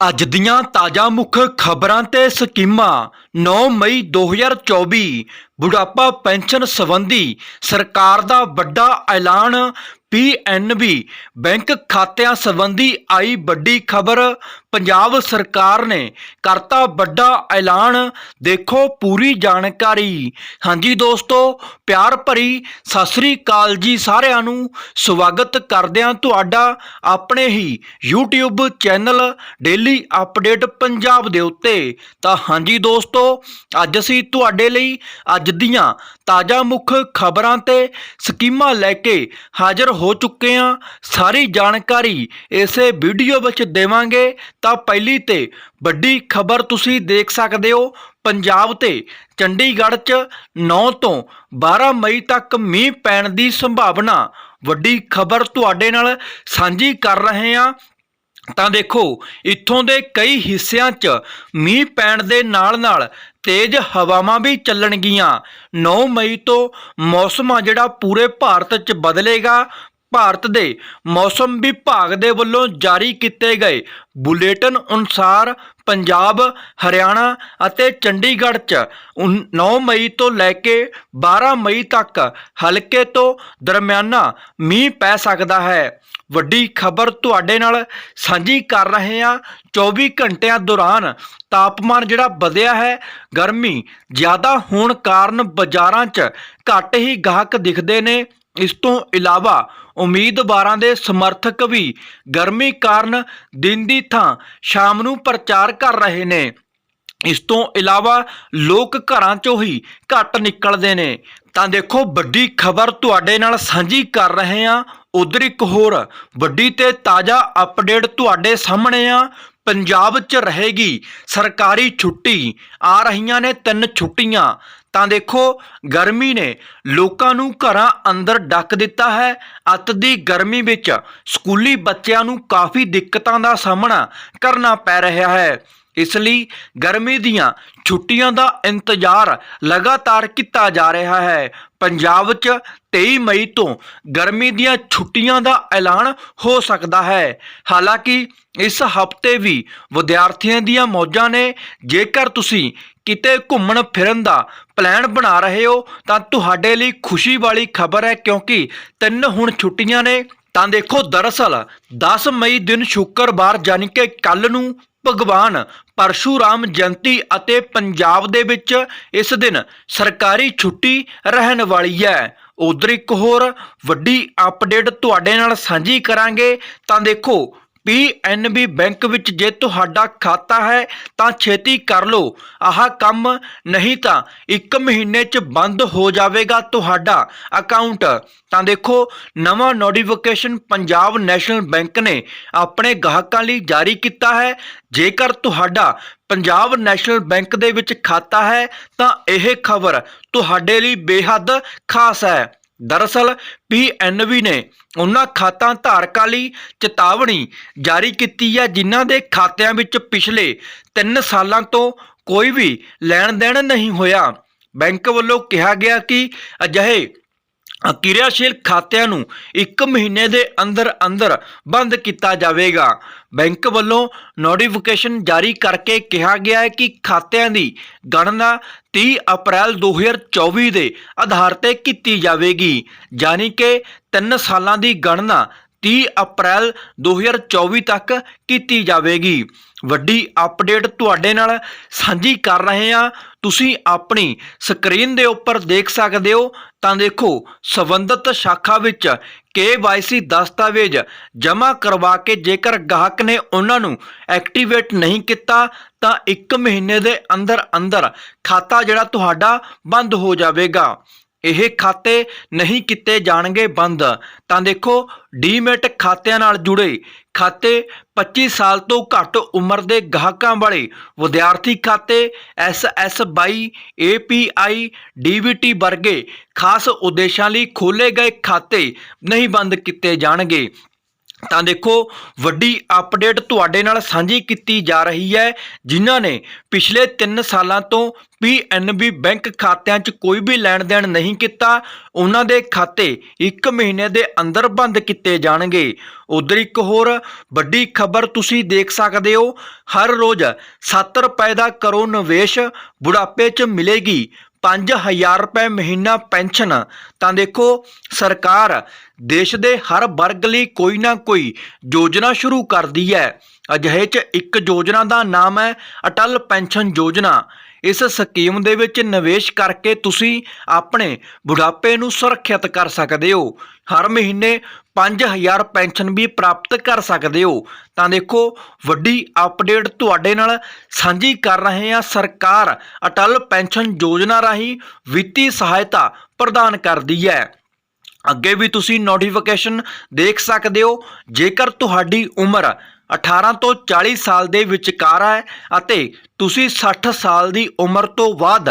ਅੱਜ ਦੀਆਂ ਤਾਜ਼ਾ ਮੁੱਖ ਖਬਰਾਂ ਤੇ ਸਕੀਮਾਂ 9 ਮਈ 2024 ਬੁਢਾਪਾ ਪੈਨਸ਼ਨ ਸੰਬੰਧੀ ਸਰਕਾਰ ਦਾ ਵੱਡਾ ਐਲਾਨ ਪੀਐਨਬੀ ਬੈਂਕ ਖਾਤਿਆਂ ਸੰਬੰਧੀ ਆਈ ਵੱਡੀ ਖਬਰ, ਪੰਜਾਬ ਸਰਕਾਰ ਨੇ ਕਰਤਾ ਵੱਡਾ ਐਲਾਨ। ਦੇਖੋ ਪੂਰੀ ਜਾਣਕਾਰੀ। ਹਾਂਜੀ ਦੋਸਤੋ, ਪਿਆਰ ਭਰੀ ਸਤਿ ਸ੍ਰੀ ਅਕਾਲ ਜੀ ਸਾਰਿਆਂ ਨੂੰ। ਸਵਾਗਤ ਕਰਦਿਆਂ ਤੁਹਾਡਾ ਆਪਣੇ ਹੀ YouTube channel daily update Punjab ਦੇ ਉੱਤੇ। ਤਾਂ ਹਾਂਜੀ ਦੋਸਤੋ, ਅੱਜ ਅਸੀਂ ਤੁਹਾਡੇ ਲਈ ਅੱਜ ਦੀਆਂ ਤਾਜ਼ਾ ਮੁੱਖ ਖਬਰਾਂ ਤੇ ਸਕੀਮਾਂ ਲੈ ਕੇ ਹਾਜ਼ਰ ਹੋ ਚੁੱਕੇ ਹਾਂ। ਸਾਰੀ ਜਾਣਕਾਰੀ ਇਸੇ ਵੀਡੀਓ ਵਿੱਚ ਦੇਵਾਂਗੇ। ਤਾਂ ਪਹਿਲੀ ਤੇ ਵੱਡੀ ਖਬਰ ਤੁਸੀਂ ਦੇਖ ਸਕਦੇ ਹੋ। ਪੰਜਾਬ ਤੇ ਚੰਡੀਗੜ੍ਹ 'ਚ 9 ਤੋਂ 12 ਮਈ ਤੱਕ ਮੀਂਹ ਪੈਣ ਦੀ ਸੰਭਾਵਨਾ। ਵੱਡੀ ਖਬਰ ਤੁਹਾਡੇ ਨਾਲ ਸਾਂਝੀ ਕਰ ਰਹੇ ਹਾਂ। ਤਾਂ ਦੇਖੋ, ਇੱਥੋਂ ਦੇ ਕਈ ਹਿੱਸਿਆਂ 'ਚ ਮੀਂਹ ਪੈਣ ਦੇ ਨਾਲ-ਨਾਲ ਤੇਜ਼ ਹਵਾਵਾਂ ਵੀ ਚੱਲਣਗੀਆਂ। 9 ਮਈ ਤੋਂ ਮੌਸਮ ਆ ਜਿਹੜਾ ਪੂਰੇ ਭਾਰਤ 'ਚ ਬਦਲੇਗਾ। ਭਾਰਤ ਦੇ ਮੌਸਮ ਵਿਭਾਗ ਦੇ ਵੱਲੋਂ ਜਾਰੀ ਕੀਤੇ ਗਏ ਬੁਲੇਟਿਨ ਅਨੁਸਾਰ ਪੰਜਾਬ, ਹਰਿਆਣਾ ਅਤੇ ਚੰਡੀਗੜ੍ਹ 'ਚ 9 ਮਈ ਤੋਂ ਲੈ ਕੇ 12 ਮਈ ਤੱਕ ਹਲਕੇ ਤੋਂ ਦਰਮਿਆਨਾ ਮੀਂਹ ਪੈ ਸਕਦਾ ਹੈ। ਵੱਡੀ ਖਬਰ ਤੁਹਾਡੇ ਨਾਲ ਸਾਂਝੀ ਕਰ ਰਹੇ ਹਾਂ। 24 ਘੰਟਿਆਂ ਦੌਰਾਨ ਤਾਪਮਾਨ ਜਿਹੜਾ ਵਧਿਆ ਹੈ, ਗਰਮੀ ਜ਼ਿਆਦਾ ਹੋਣ ਕਾਰਨ ਬਾਜ਼ਾਰਾਂ 'ਚ ਘੱਟ ਹੀ ਗਾਹਕ ਦਿਖਦੇ ਨੇ। ਇਸ ਤੋਂ ਇਲਾਵਾ ਉਮੀਦਵਾਰਾਂ ਦੇ ਸਮਰਥਕ ਵੀ ਗਰਮੀ ਕਾਰਨ ਦਿਨ ਦੀ ਥਾਂ ਸ਼ਾਮ ਨੂੰ ਪ੍ਰਚਾਰ ਕਰ ਰਹੇ ਨੇ। ਇਸ ਤੋਂ ਇਲਾਵਾ ਲੋਕ ਘਰਾਂ ਚੋਂ ਹੀ ਘੱਟ ਨਿਕਲਦੇ ਨੇ। ਤਾਂ ਦੇਖੋ, ਵੱਡੀ ਖਬਰ ਤੁਹਾਡੇ ਨਾਲ ਸਾਂਝੀ ਕਰ ਰਹੇ ਹਾਂ। ਉਧਰ ਇੱਕ ਹੋਰ, ਵੱਡੀ ਤੇ ਤਾਜ਼ਾ ਅਪਡੇਟ ਤੁਹਾਡੇ ਸਾਹਮਣੇ ਆ। ਪੰਜਾਬ 'ਚ ਰਹੇਗੀ ਸਰਕਾਰੀ ਛੁੱਟੀ। ਆ ਰਹੀਆਂ ਨੇ ਤਿੰਨ ਛੁੱਟੀਆਂ। ਤਾਂ ਦੇਖੋ, ਗਰਮੀ ਨੇ ਲੋਕਾਂ ਨੂੰ ਘਰਾਂ ਅੰਦਰ ਡੱਕ ਦਿੱਤਾ ਹੈ। ਅੱਤ ਦੀ ਗਰਮੀ ਵਿੱਚ ਸਕੂਲੀ ਬੱਚਿਆਂ ਨੂੰ ਕਾਫੀ ਦਿੱਕਤਾਂ ਦਾ ਸਾਹਮਣਾ ਕਰਨਾ ਪੈ ਰਿਹਾ ਹੈ। ਇਸ ਲਈ ਗਰਮੀ ਦੀਆਂ ਛੁੱਟੀਆਂ ਦਾ ਇੰਤਜ਼ਾਰ ਲਗਾਤਾਰ ਕੀਤਾ ਜਾ ਰਿਹਾ ਹੈ। ਪੰਜਾਬ 'ਚ 23 ਮਈ ਤੋਂ ਗਰਮੀ ਦੀਆਂ ਛੁੱਟੀਆਂ ਦਾ ਐਲਾਨ ਹੋ ਸਕਦਾ ਹੈ। ਹਾਲਾਂਕਿ ਇਸ ਹਫ਼ਤੇ ਵੀ ਵਿਦਿਆਰਥੀਆਂ ਦੀਆਂ ਮੌਜਾਂ ਨੇ। ਜੇਕਰ ਤੁਸੀਂ ਕਿਤੇ ਘੁੰਮਣ ਫਿਰਨ ਦਾ ਪਲਾਨ ਬਣਾ ਰਹੇ ਹੋ, ਤਾਂ ਤੁਹਾਡੇ ਲਈ ਖੁਸ਼ੀ ਵਾਲੀ ਖਬਰ ਹੈ ਕਿਉਂਕਿ ਤਿੰਨ ਹੁਣ ਛੁੱਟੀਆਂ ਨੇ। ਤਾਂ ਦੇਖੋ, ਦਰਅਸਲ 10 ਮਈ ਦਿਨ ਸ਼ੁੱਕਰਵਾਰ ਯਾਨੀ ਕਿ ਕੱਲ ਨੂੰ ਭਗਵਾਨ ਪਰਸ਼ੂਰਾਮ ਜਯੰਤੀ ਅਤੇ ਪੰਜਾਬ ਦੇ ਵਿੱਚ ਇਸ ਦਿਨ ਸਰਕਾਰੀ ਛੁੱਟੀ ਰਹਿਣ ਵਾਲੀ ਹੈ। ਉਧਰ ਇੱਕ ਹੋਰ ਵੱਡੀ ਅਪਡੇਟ ਤੁਹਾਡੇ ਨਾਲ ਸਾਂਝੀ ਕਰਾਂਗੇ। ਤਾਂ ਦੇਖੋ ਪੀਐਨਬੀ ਬੈਂਕ ਵਿੱਚ ਜੇ ਤੁਹਾਡਾ ਖਾਤਾ ਹੈ ਤਾਂ ਛੇਤੀ ਕਰ ਲਓ। ਆਹ ਕੰਮ ਨਹੀਂ ਤਾਂ 1 ਮਹੀਨੇ 'ਚ ਬੰਦ ਹੋ ਜਾਵੇਗਾ ਤੁਹਾਡਾ ਅਕਾਊਂਟ। ਤਾਂ ਦੇਖੋ, ਨਵਾਂ ਨੋਟੀਫਿਕੇਸ਼ਨ ਪੰਜਾਬ ਨੈਸ਼ਨਲ ਬੈਂਕ ਨੇ ਆਪਣੇ ਗਾਹਕਾਂ ਲਈ ਜਾਰੀ ਕੀਤਾ ਹੈ। ਜੇਕਰ ਤੁਹਾਡਾ ਪੰਜਾਬ ਨੈਸ਼ਨਲ ਬੈਂਕ ਦੇ ਵਿੱਚ ਖਾਤਾ ਹੈ ਤਾਂ ਇਹ ਖਬਰ ਤੁਹਾਡੇ ਲਈ ਬੇਹੱਦ ਖਾਸ ਹੈ। ਦਰਅਸਲ ਪੀਐਨਬੀ ਨੇ ਉਹਨਾਂ ਖਾਤਾ ਧਾਰਕਾਂ ਲਈ ਚੇਤਾਵਨੀ ਜਾਰੀ ਕੀਤੀ ਹੈ, ਜਿਨ੍ਹਾਂ ਦੇ ਖਾਤਿਆਂ ਵਿੱਚ ਪਿਛਲੇ 3 ਸਾਲਾਂ ਤੋਂ ਕੋਈ ਵੀ ਲੈਣ ਦੇਣ ਨਹੀਂ ਹੋਇਆ। ਬੈਂਕ ਵੱਲੋਂ ਕਿਹਾ ਗਿਆ ਕਿ ਅਜਿਹੇ ਕਿਰਿਆਸ਼ੀਲ ਖਾਤਿਆਂ ਨੂੰ 1 ਮਹੀਨੇ ਦੇ ਅੰਦਰ ਅੰਦਰ ਬੰਦ ਕੀਤਾ ਜਾਵੇਗਾ। ਬੈਂਕ ਵੱਲੋਂ ਨੋਟੀਫਿਕੇਸ਼ਨ ਜਾਰੀ ਕਰਕੇ ਕਿਹਾ ਗਿਆ ਹੈ ਕਿ ਖਾਤਿਆਂ ਦੀ ਗਣਨਾ 30 ਅਪ੍ਰੈਲ 2024 ਦੇ ਆਧਾਰ ਤੇ ਕੀਤੀ ਜਾਵੇਗੀ, ਯਾਨੀ ਕਿ 3 ਸਾਲਾਂ ਦੀ ਗਣਨਾ 30 ਅਪ੍ਰੈਲ 2024 ਤੱਕ ਕੀਤੀ ਜਾਵੇਗੀ। ਵੱਡੀ ਅਪਡੇਟ ਤੁਹਾਡੇ ਨਾਲ ਸਾਂਝੀ ਕਰ ਰਹੇ ਹਾਂ। ਤੁਸੀਂ ਆਪਣੀ ਸਕਰੀਨ ਦੇ ਉੱਪਰ ਦੇਖ ਸਕਦੇ ਹੋ। ਤਾਂ ਦੇਖੋ, ਸਬੰਧਤ ਸ਼ਾਖਾ ਵਿੱਚ KYC ਦਸਤਾਵੇਜ਼ ਜਮ੍ਹਾਂ ਕਰਵਾ ਕੇ ਜੇਕਰ ਗਾਹਕ ਨੇ ਉਹਨਾਂ ਨੂੰ ਐਕਟੀਵੇਟ ਨਹੀਂ ਕੀਤਾ, ਤਾਂ 1 ਮਹੀਨੇ ਦੇ ਅੰਦਰ ਅੰਦਰ ਖਾਤਾ ਜਿਹੜਾ ਤੁਹਾਡਾ ਬੰਦ ਹੋ ਜਾਵੇਗਾ। ਇਹ ਖਾਤੇ ਨਹੀਂ ਕੀਤੇ ਜਾਣਗੇ ਬੰਦ। ਤਾਂ ਦੇਖੋ, ਡੀਮੈਟ ਖਾਤਿਆਂ ਨਾਲ ਜੁੜੇ ਖਾਤੇ 25 ਸਾਲ ਤੋਂ ਘੱਟ ਉਮਰ ਦੇ ਗਾਹਕਾਂ ਵਾਲੇ ਵਿਦਿਆਰਥੀ ਖਾਤੇ SSBI API DBT ਵਰਗੇ ਖਾਸ ਉਦੇਸ਼ਾਂ ਲਈ ਖੋਲੇ ਗਏ ਖਾਤੇ ਨਹੀਂ ਬੰਦ ਕੀਤੇ ਜਾਣਗੇ। ਤਾਂ ਦੇਖੋ, ਵੱਡੀ ਅਪਡੇਟ ਤੁਹਾਡੇ ਨਾਲ ਸਾਂਝੀ ਕੀਤੀ ਜਾ ਰਹੀ ਹੈ, ਜਿਨ੍ਹਾਂ ਨੇ ਪਿਛਲੇ 3 ਸਾਲਾਂ ਤੋਂ ਪੀਐਨਬੀ ਬੈਂਕ ਖਾਤਿਆਂ 'ਚ ਕੋਈ ਵੀ ਲੈਣ ਦੇਣ ਨਹੀਂ ਕੀਤਾ। ਉਹਨਾਂ ਦੇ ਖਾਤੇ 1 ਮਹੀਨੇ ਦੇ ਅੰਦਰ ਬੰਦ ਕੀਤੇ ਜਾਣਗੇ। ਉਧਰ ਇੱਕ ਹੋਰ ਵੱਡੀ ਖਬਰ ਤੁਸੀਂ ਦੇਖ ਸਕਦੇ ਹੋ, ਹਰ ਰੋਜ਼ 7 ਰੁਪਏ ਦਾ ਕਰੋ ਨਿਵੇਸ਼ ਬੁਢਾਪੇ 'ਚ ਮਿਲੇਗੀ। 5000 ਰੁਪਏ ਮਹੀਨਾ ਪੈਨਸ਼ਨ। ਤਾਂ ਦੇਖੋ, ਸਰਕਾਰ ਦੇਸ਼ ਦੇ ਹਰ ਵਰਗ ਲਈ ਕੋਈ ਨਾ ਕੋਈ ਯੋਜਨਾ ਸ਼ੁਰੂ ਕਰਦੀ ਹੈ। ਅਜਿਹੇ 'ਚ ਇੱਕ ਯੋਜਨਾ ਦਾ ਨਾਮ ਹੈ ਅਟਲ ਪੈਨਸ਼ਨ ਯੋਜਨਾ। ਇਸ ਸਕੀਮ ਦੇ ਵਿੱਚ ਨਿਵੇਸ਼ ਕਰਕੇ ਤੁਸੀਂ ਆਪਣੇ ਬੁਢਾਪੇ ਨੂੰ ਸੁਰੱਖਿਅਤ ਕਰ ਸਕਦੇ ਹੋ। ਹਰ ਮਹੀਨੇ 5000 ਪੈਨਸ਼ਨ ਵੀ ਪ੍ਰਾਪਤ ਕਰ ਸਕਦੇ ਹੋ। ਤਾਂ ਦੇਖੋ, ਵੱਡੀ ਅਪਡੇਟ ਤੁਹਾਡੇ ਨਾਲ ਸਾਂਝੀ ਕਰ ਰਹੇ ਹਾਂ ਸਰਕਾਰ ਅਟਲ ਪੈਨਸ਼ਨ ਯੋਜਨਾ ਰਾਹੀਂ ਵਿੱਤੀ ਸਹਾਇਤਾ ਪ੍ਰਦਾਨ ਕਰਦੀ ਹੈ। ਅੱਗੇ ਵੀ ਤੁਸੀਂ ਨੋਟੀਫਿਕੇਸ਼ਨ ਦੇਖ ਸਕਦੇ ਹੋ। ਜੇਕਰ ਤੁਹਾਡੀ ਉਮਰ 18 ਤੋਂ 40 ਸਾਲ ਦੇ ਵਿਚਕਾਰ ਹੈ ਅਤੇ ਤੁਸੀਂ 60 ਸਾਲ ਦੀ ਉਮਰ ਤੋਂ ਬਾਅਦ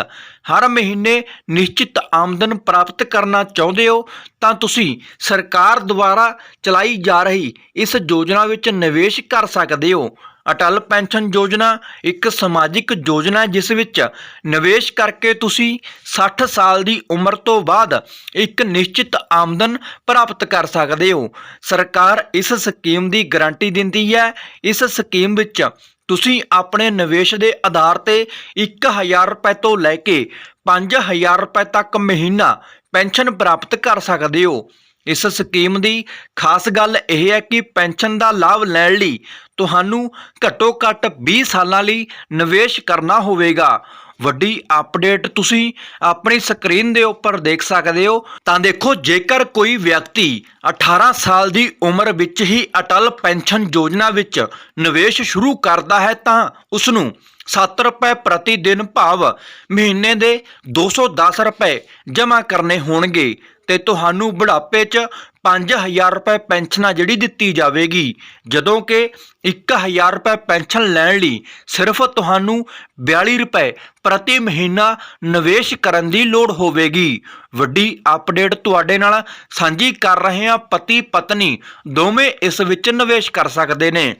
ਹਰ ਮਹੀਨੇ ਨਿਸ਼ਚਿਤ ਆਮਦਨ ਪ੍ਰਾਪਤ ਕਰਨਾ ਚਾਹੁੰਦੇ ਹੋ, ਤਾਂ ਤੁਸੀਂ ਸਰਕਾਰ ਦੁਆਰਾ ਚਲਾਈ ਜਾ ਰਹੀ ਇਸ ਯੋਜਨਾ ਵਿੱਚ ਨਿਵੇਸ਼ ਕਰ ਸਕਦੇ ਹੋ। ਅਟਲ ਪੈਨਸ਼ਨ ਯੋਜਨਾ ਇੱਕ ਸਮਾਜਿਕ ਯੋਜਨਾ ਜਿਸ ਵਿੱਚ ਨਿਵੇਸ਼ ਕਰਕੇ ਤੁਸੀਂ 60 ਸਾਲ ਦੀ ਉਮਰ ਤੋਂ ਬਾਅਦ ਇੱਕ ਨਿਸ਼ਚਿਤ ਆਮਦਨ ਪ੍ਰਾਪਤ ਕਰ ਸਕਦੇ ਹੋ। ਸਰਕਾਰ ਇਸ ਸਕੀਮ ਦੀ ਗਾਰੰਟੀ ਦਿੰਦੀ ਹੈ। ਇਸ ਸਕੀਮ ਵਿੱਚ ਤੁਸੀਂ ਆਪਣੇ ਨਿਵੇਸ਼ ਦੇ ਆਧਾਰ ਤੇ 1000 ਰੁਪਏ ਤੋਂ ਲੈ ਕੇ 5000 ਰੁਪਏ ਤੱਕ ਮਹੀਨਾ ਪੈਨਸ਼ਨ ਪ੍ਰਾਪਤ ਕਰ ਸਕਦੇ ਹੋ। ਇਸ ਸਕੀਮ ਦੀ ਖਾਸ ਗੱਲ ਇਹ ਹੈ ਕਿ ਪੈਨਸ਼ਨ ਦਾ ਲਾਭ ਲੈਣ ਲਈ ਤੁਹਾਨੂੰ ਘੱਟੋ ਘੱਟ 20 ਸਾਲਾਂ ਲਈ ਨਿਵੇਸ਼ ਕਰਨਾ ਹੋਵੇਗਾ। ਵੱਡੀ ਅਪਡੇਟ ਤੁਸੀਂ ਆਪਣੀ ਸਕਰੀਨ ਦੇ ਉੱਪਰ ਦੇਖ ਸਕਦੇ ਹੋ। ਤਾਂ ਦੇਖੋ, ਜੇਕਰ ਕੋਈ ਵਿਅਕਤੀ 18 ਸਾਲ ਦੀ ਉਮਰ ਵਿੱਚ ਹੀ ਅਟਲ ਪੈਨਸ਼ਨ ਯੋਜਨਾ ਵਿੱਚ ਨਿਵੇਸ਼ ਸ਼ੁਰੂ ਕਰਦਾ ਹੈ, ਤਾਂ ਉਸ ਨੂੰ 7 ਰੁਪਏ ਪ੍ਰਤੀ ਦਿਨ ਭਾਵ ਮਹੀਨੇ ਦੇ 210 ਰੁਪਏ ਜਮ੍ਹਾਂ ਕਰਨੇ ਹੋਣਗੇ। ਤੇ ਤੁਹਾਨੂੰ ਬੁਢਾਪੇ 'ਚ 5000 ਰੁਪਏ ਪੈਨਸ਼ਨ ਆ ਜਿਹੜੀ ਦਿੱਤੀ ਜਾਵੇਗੀ। ਜਦੋਂ ਕਿ 1000 ਰੁਪਏ ਪੈਨਸ਼ਨ ਲੈਣ ਲਈ ਸਿਰਫ ਤੁਹਾਨੂੰ 42 ਰੁਪਏ ਪ੍ਰਤੀ ਮਹੀਨਾ ਨਿਵੇਸ਼ ਕਰਨ ਦੀ ਲੋੜ ਹੋਵੇਗੀ। ਵੱਡੀ ਅਪਡੇਟ ਤੁਹਾਡੇ ਨਾਲ ਸਾਂਝੀ ਕਰ ਰਹੇ ਹਾਂ ਪਤੀ ਪਤਨੀ ਦੋਵੇਂ ਇਸ ਵਿੱਚ ਨਿਵੇਸ਼ ਕਰ ਸਕਦੇ ਨੇ।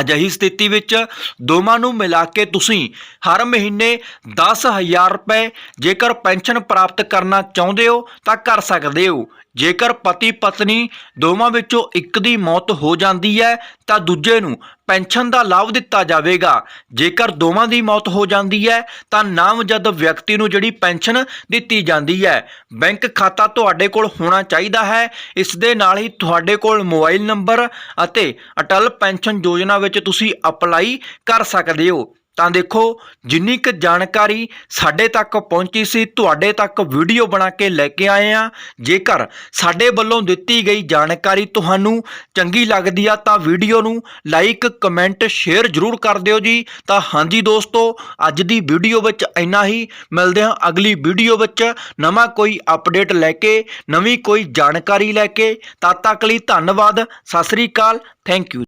ਅਜਿਹੀ ਸਥਿਤੀ ਵਿੱਚ ਦੋਵਾਂ ਨੂੰ ਮਿਲਾ ਕੇ ਤੁਸੀਂ ਹਰ ਮਹੀਨੇ 10000 ਰੁਪਏ ਜੇਕਰ ਪੈਨਸ਼ਨ ਪ੍ਰਾਪਤ ਕਰਨਾ ਚਾਹੁੰਦੇ ਹੋ ਤਾਂ ਕਰ ਸਕਦੇ ਹੋ। ਜੇਕਰ ਪਤੀ ਪਤਨੀ ਦੋਵਾਂ ਵਿੱਚੋਂ ਇੱਕ ਦੀ ਮੌਤ ਹੋ ਜਾਂਦੀ ਹੈ, ਤਾਂ ਦੂਜੇ ਨੂੰ ਪੈਨਸ਼ਨ ਦਾ ਲਾਭ ਦਿੱਤਾ ਜਾਵੇਗਾ। ਜੇਕਰ ਦੋਵਾਂ ਦੀ ਮੌਤ ਹੋ ਜਾਂਦੀ ਹੈ, ਤਾਂ ਨਾਮਜ਼ਦ ਵਿਅਕਤੀ ਨੂੰ ਜਿਹੜੀ ਪੈਨਸ਼ਨ ਦਿੱਤੀ ਜਾਂਦੀ ਹੈ। ਬੈਂਕ ਖਾਤਾ ਤੁਹਾਡੇ ਕੋਲ ਹੋਣਾ ਚਾਹੀਦਾ ਹੈ। ਇਸ ਦੇ ਨਾਲ ਹੀ ਤੁਹਾਡੇ ਕੋਲ ਮੋਬਾਈਲ ਨੰਬਰ ਅਤੇ ਅਟਲ ਪੈਨਸ਼ਨ ਯੋਜਨਾ ਵਿੱਚ ਤੁਸੀਂ ਅਪਲਾਈ ਕਰ ਸਕਦੇ ਹੋ। ਤਾਂ ਦੇਖੋ, ਜਿੰਨੀ ਕੁ ਜਾਣਕਾਰੀ ਸਾਡੇ ਤੱਕ ਪਹੁੰਚੀ ਸੀ, ਤੁਹਾਡੇ ਤੱਕ ਵੀਡੀਓ ਬਣਾ ਕੇ ਲੈ ਕੇ ਆਏ ਆ ਜੇਕਰ ਸਾਡੇ ਵੱਲੋਂ ਦਿੱਤੀ ਗਈ ਜਾਣਕਾਰੀ ਤੁਹਾਨੂੰ ਚੰਗੀ ਲੱਗਦੀ ਆ, ਤਾਂ ਵੀਡੀਓ ਨੂੰ ਲਾਈਕ, ਕਮੈਂਟ, ਸ਼ੇਅਰ ਜ਼ਰੂਰ ਕਰ ਦਿਓ ਜੀ। ਤਾਂ ਹਾਂਜੀ ਦੋਸਤੋ, ਅੱਜ ਦੀ ਵੀਡੀਓ ਵਿੱਚ ਇੰਨਾ ਹੀ। ਮਿਲਦੇ ਹਾਂ ਅਗਲੀ ਵੀਡੀਓ ਵਿੱਚ ਨਵਾਂ ਕੋਈ ਅਪਡੇਟ ਲੈ ਕੇ, ਨਵੀਂ ਕੋਈ ਜਾਣਕਾਰੀ ਲੈ ਕੇ। ਤਦ ਤੱਕ ਲਈ ਧੰਨਵਾਦ, ਸਤਿ ਸ੍ਰੀ ਅਕਾਲ, ਥੈਂਕ ਯੂ।